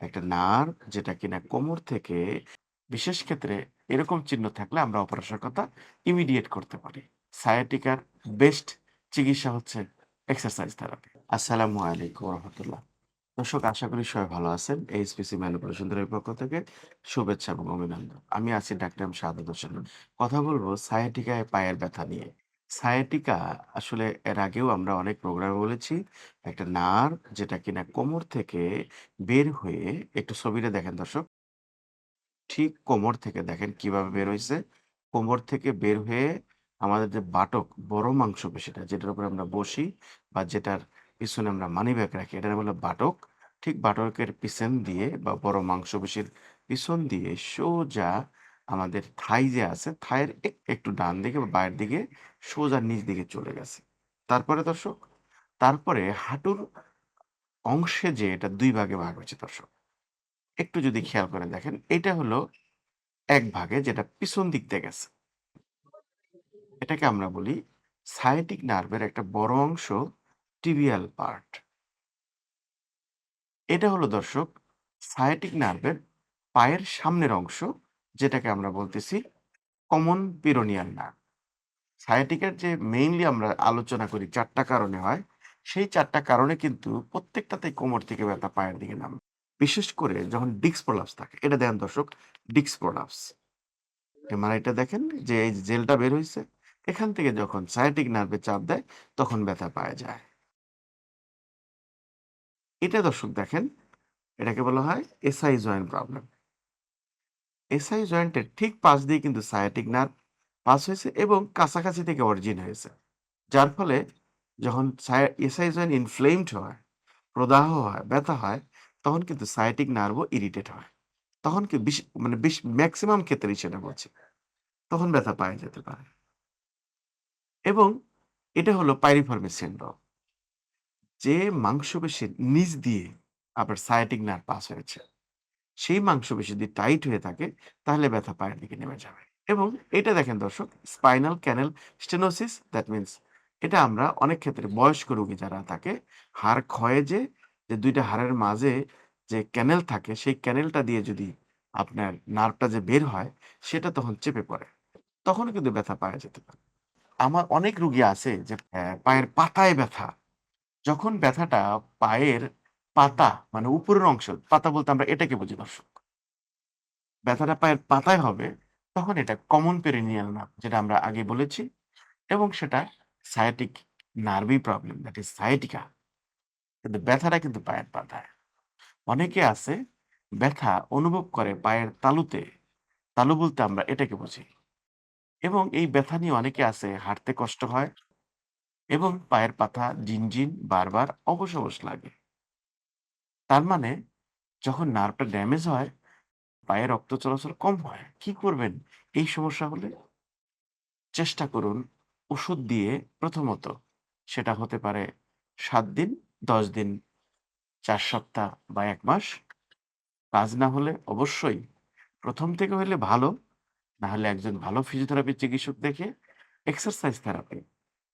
একটা নার্ভ যেটা কিনা কোমর থেকে বিশেষ ক্ষেত্রে এরকম চিহ্ন থাকলে আমরা অপারেশনের কথা ইমিডিয়েট করতে পারি। সায়াটিকার বেস্ট চিকিৎসা হচ্ছে এক্সারসাইজ থেরাপি আসসালামু আলাইকুম রহমতুল্লাহ। দর্শক, আশা করি সবাই ভালো আছেন। এইচপিসি ম্যানুপুলেশন থেরাপির পক্ষ থেকে শুভেচ্ছা এবং অভিনন্দন। আমি আছি ডাক্তার এম হোসেন। কথা বলব সায়াটিকায় পায়ের ব্যথা নিয়ে। সায়াটিকা আসলে এর আগেও আমরা অনেক প্রোগ্রামে বলেছি একটা নার্ভ যেটা কিনা কোমর থেকে বের হয়ে একটু ছবিটা দেখেন দর্শক ঠিক কোমর থেকে দেখেন কীভাবে বের হইছে। কোমর থেকে বের হয়ে আমাদের যে বাটক, বড় মাংসপেশিটা যেটার উপরে আমরা বসি বা যেটার পিছনে আমরা মানিব্যাগ রাখি এটার বলে বাটক। ঠিক বাটকের পিছন দিয়ে বা বড় মাংসপেশির পিছন দিয়ে সোজা আমাদের থাই যে আছে, থাইয়ের একটু ডান দিকে বা বাঁয়ের দিকে সোজা নিচ দিকে চলে গেছে। তারপরে দর্শক? তারপরে হাঁটুর অংশে যে এটা দুই ভাগে ভাগ হয়েছে দর্শক। একটু যদি খেয়াল করে দেখেন, এটা হলো এক ভাগে যেটা পিছন দিক দিয়ে গেছে। এটাকে আমরা বলি সায়াটিক নার্ভের একটা বড় অংশ টিবিয়াল পার্ট। এটা হলো দর্শক সায়াটিক নার্ভের পায়ের সামনের অংশ যেটাকে আমরা বলতেছি কমন পিরোনিয়াল নার্ভ। সায়াটিকার যে মেইনলি আমরা আলোচনা করি চারটা কারণে হয়, সেই চারটা কারণে কিন্তু প্রত্যেকটাতেই কোমর থেকে ব্যথা পায়ের দিকে নামে। বিশেষ করে যখন ডিস্ক প্রলাপস থাকে, এটা দেখেন দর্শক ডিস্ক প্রলাপস। এমআরআইটা দেখেন যে এই জেলটা বের হইছে, এখান থেকে যখন সায়াটিক নার্ভে চাপ দেয় তখন ব্যথা পাওয়া যায়। এটা দর্শক দেখেন, এটাকে বলা হয় এসআই জয়েন্ট প্রবলেম। এসআই জয়েন্টের ঠিক পাশ দিয়ে কিন্তু সায়াটিক নার্ভ পাস হয়েছে এবং কাছাকাছি থেকে অরিজিন হয়েছে। যার ফলে যখন এসআই জয়েন্ট ইনফ্লেমড হয়, প্রদাহ হয়, ব্যথা হয়, তখন কিন্তু সায়াটিক নার্ভও ইরিটেট হয়। তখন কি বিশ মানে বিশ ম্যাক্সিমাম ক্ষেত্রেই সেটা বলছে তখন ব্যথা পাওয়া যেতে পারে। এবং এটা হলো পাইরিফর্মি সিনড্রোম। যে মাংসপেশির নিচ দিয়ে আপনার সায়াটিক নার্ভ পাস হয়েছে, সেই মাংসপেশি যদি টাইট হয়ে থাকে তাহলে ব্যথা পায়ের দিকে নেমে যাবে। এবং এটা দেখেন দর্শক spinal canal stenosis that means এটা আমরা অনেক ক্ষেত্রে বয়স্ক রোগী যারা থাকে হাড় ক্ষয়ে যে, যে দুইটা হাড়ের মাঝে যে ক্যানেল থাকে সেই ক্যানেলটা দিয়ে যদি আপনার নার্ভটা যে বের হয় সেটা তখন চেপে পড়ে। তখন কিন্তু ব্যথা পাওয়া যেতে পারে। আমার অনেক রুগী আছে যে পায়ের পাতায় ব্যথা। যখন ব্যথাটা পায়ের পাতা মানে উপরের অংশ, পাতা বলতে আমরা এটাকে বুঝি দর্শক। ব্যথাটা পায়ের পাতায় হবে তখন এটা কমন পেরিনিয়াল নার্ভ যেটা আমরা আগে বলেছি এবং সেটা sciatic nerve problem that is sciatica. কিন্তু ব্যথাটা কিন্তু পায়ের পাতায়। অনেকে আছে ব্যথা অনুভব করে পায়ের তালুতে। তালু বলতে আমরা এটাকে বুঝি। এবং এই ব্যথা নিয়ে অনেকে আছে হাঁটতে কষ্ট হয় এবং পায়ের পাতা ঝিনঝিন বারবার অবশ, অবশ লাগে। তার মানে যখন নার্ভটা ড্যামেজ হয়, পায়ে রক্ত চলাচল কম হয়। কি করবেন এই সমস্যা হলে? চেষ্টা করুন ওষুধ দিয়ে প্রথমত সেটা হতে পারে সাত দিন, ১০ দিন, চার সপ্তাহ বা এক মাস। কাজ না হলে অবশ্যই প্রথম থেকে হলে ভালো, না হলে একজন ভালো ফিজিওথেরাপি চিকিৎসক দেখে এক্সারসাইজ থেরাপি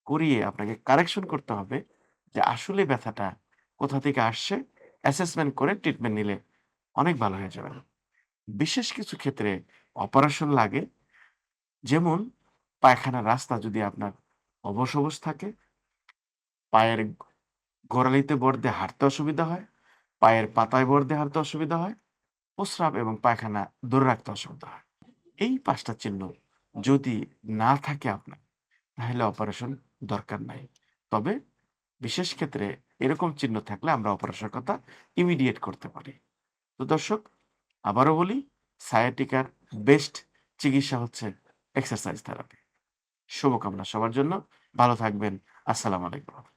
করিয়ে আপনাকে কারেকশন করতে হবে যে আসলে ব্যথাটা কোথা থেকে আসছে, অ্যাসেসমেন্ট করে ট্রিটমেন্ট নিলে অনেক ভালো হয়ে যাবে বিশেষ কিছু ক্ষেত্রে অপারেশন লাগে। যেমন পায়খানার রাস্তা যদি আপনার অবশ, থাকে, পায়ের গোড়ালিতে ভর দিয়ে হাঁটতে অসুবিধা হয়, পায়ের পাতায় ভর দিয়ে হাঁটতে অসুবিধা হয়, প্রস্রাব এবং পায়খানা দূরে রাখতে অসুবিধা হয়। এই পাঁচটা চিহ্ন যদি না থাকে আপনার তাহলে অপারেশন দরকার নাই। তবে বিশেষ ক্ষেত্রে এরকম চিহ্ন থাকলে আমরা অপারেশনের কথা ইমিডিয়েট করতে পারি। তো দর্শক, আবারও বলি সায়াটিকার বেস্ট চিকিৎসা হচ্ছে এক্সারসাইজ থেরাপি। শুভকামনা সবার জন্য। ভালো থাকবেন। আসসালামু আলাইকুম।